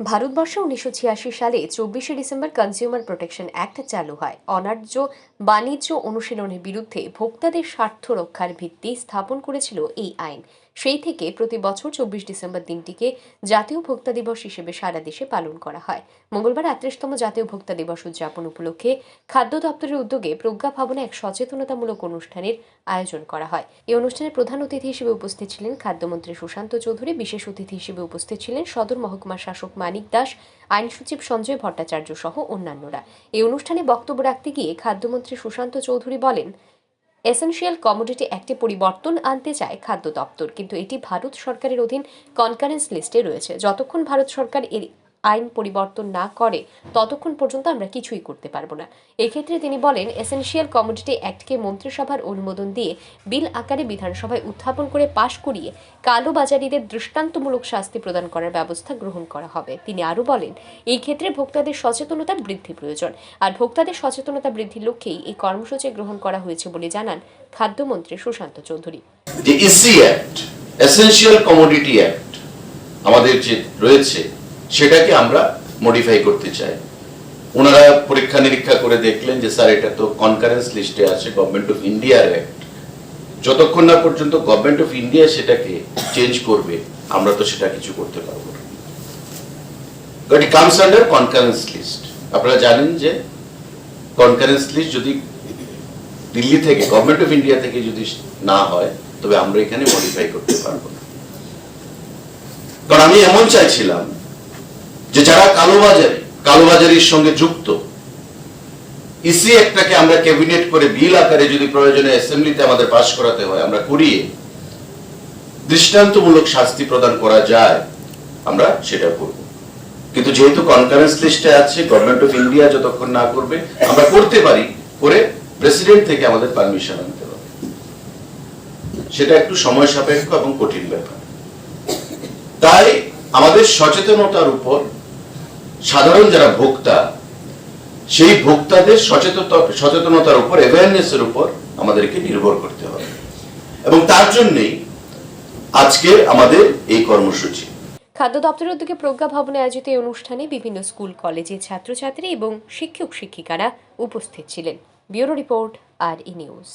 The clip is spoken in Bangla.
ভারতবর্ষে উনিশশো ছিয়াশি সালে চব্বিশে ডিসেম্বর কনজিউমার প্রোটেকশন অ্যাক্ট চালু হয়। অনার্য বাণিজ্য অনুশীলনের বিরুদ্ধে ভোক্তাদের স্বার্থ রক্ষার ভিত্তি স্থাপন করেছিল এই আইন। সেই থেকে প্রতি বছর চব্বিশ ডিসেম্বর দিনটিকে জাতীয় ভোক্তা দিবস হিসেবে সারা দেশে পালন করা হয়। মঙ্গলবার আটত্রিশতম জাতীয় ভোক্তা দিবস উদযাপন উপলক্ষে খাদ্য দপ্তরের উদ্যোগে প্রজ্ঞা ভবনে এক সচেতনতামূলক অনুষ্ঠানের আয়োজন করা হয়। এই অনুষ্ঠানে প্রধান অতিথি হিসেবে উপস্থিত ছিলেন খাদ্যমন্ত্রী সুশান্ত চৌধুরী, বিশেষ অতিথি হিসেবে উপস্থিত ছিলেন সদর মহকুমার শাসক মানিক দাস, আইন সচিব সঞ্জয় ভট্টাচার্য সহ অন্যান্যরা। এই অনুষ্ঠানে বক্তব্য রাখতে গিয়ে খাদ্যমন্ত্রী সুশান্ত চৌধুরী বলেন, এসেনশিয়াল কমোডিটি একটি পরিবর্তন আনতে চায় খাদ্য দপ্তর, কিন্তু এটি ভারত সরকারের অধীন কনকারেন্স লিস্টে রয়েছে। যতক্ষণ ভারত সরকার এর আইন পরিবর্তন না করে ততক্ষণ পর্যন্ত আমরা কিছুই করতে পারব না। এক্ষেত্রে তিনি বলেন এসেনশিয়াল কমোডিটি অ্যাক্টকে মন্ত্রিসভার অনুমোদন দিয়ে বিল আকারে বিধানসভায় উত্থাপন করে পাশ করিয়ে কালোবাজারিদের দৃষ্টান্তমূলক শাস্তি প্রদান করার ব্যবস্থা গ্রহণ করা হবে। তিনি আরও বলেন, এই ক্ষেত্রে ভোক্তাদের সচেতনতা বৃদ্ধি প্রয়োজন। আর ভোক্তাদের সচেতনতা বৃদ্ধির লক্ষ্যেই এই কর্মসূচি গ্রহণ করা হয়েছে বলে জানান খাদ্যমন্ত্রী Sushanta Chowdhury. Essential commodity act আমাদের যে রয়েছে সেটাকে আমরা মডিফাই করতে চাই। ওনারা পরীক্ষা নিরীক্ষা করে দেখলেন যে, স্যার, এটা তো কনকারেন্স লিস্টে আছে গভর্নমেন্ট অফ ইন্ডিয়ার অ্যাক্ট যতক্ষণ না পর্যন্ত গভর্নমেন্ট অফ ইন্ডিয়া সেটাকে চেঞ্জ করবে, আমরা তো সেটা কিছু করতে পারব না। It comes under concurrence list আপনারা জানেন যে কনকারেন্স লিস্ট যদি দিল্লি থেকে গভর্নমেন্ট অফ ইন্ডিয়া থেকে যদি না হয়, তবে আমরা এখানে মডিফাই করতে পারব না। কারণ আমি এমন চাইছিলাম যে যারা কালোবাজারি, কালোবাজারির সঙ্গে যুক্ত ইসি একটাকে আমরা ক্যাবিনেট করে বিল আকারে যদি প্রয়োজনে অ্যাসেম্বলিতে আমাদের পাশ করাতে হয়, আমরা করিয়ে দৃষ্টান্তমূলক শাস্তি প্রদান করা যায়, আমরা সেটা করব। কিন্তু যেহেতু কনকারেন্স লিস্টে আছে গভর্নমেন্ট অফ ইন্ডিয়া যতক্ষণ না করবে, আমরা করতে পারি, করে প্রেসিডেন্ট থেকে আমাদের পারমিশন আনতে হবে। সেটা একটু সময় সাপেক্ষ এবং কঠিন ব্যাপার। তাই আমাদের সচেতনতার উপর সাধারণ যারা ভোক্তা, সেই ভোক্তাদের সচেতনতার উপর অ্যাওয়ারনেসের উপর আমাদেরকে নির্ভর করতে হবে। এবং তার জন্যই আজকে আমাদের এই কর্মসূচি। খাদ্য দপ্তরের উদ্যোগে প্রজ্ঞা ভবনে আয়োজিত এই অনুষ্ঠানে বিভিন্ন স্কুল, কলেজের ছাত্রছাত্রী এবং শিক্ষক শিক্ষিকারা উপস্থিত ছিলেন। ব্যুরো রিপোর্ট, আর ই নিউজ।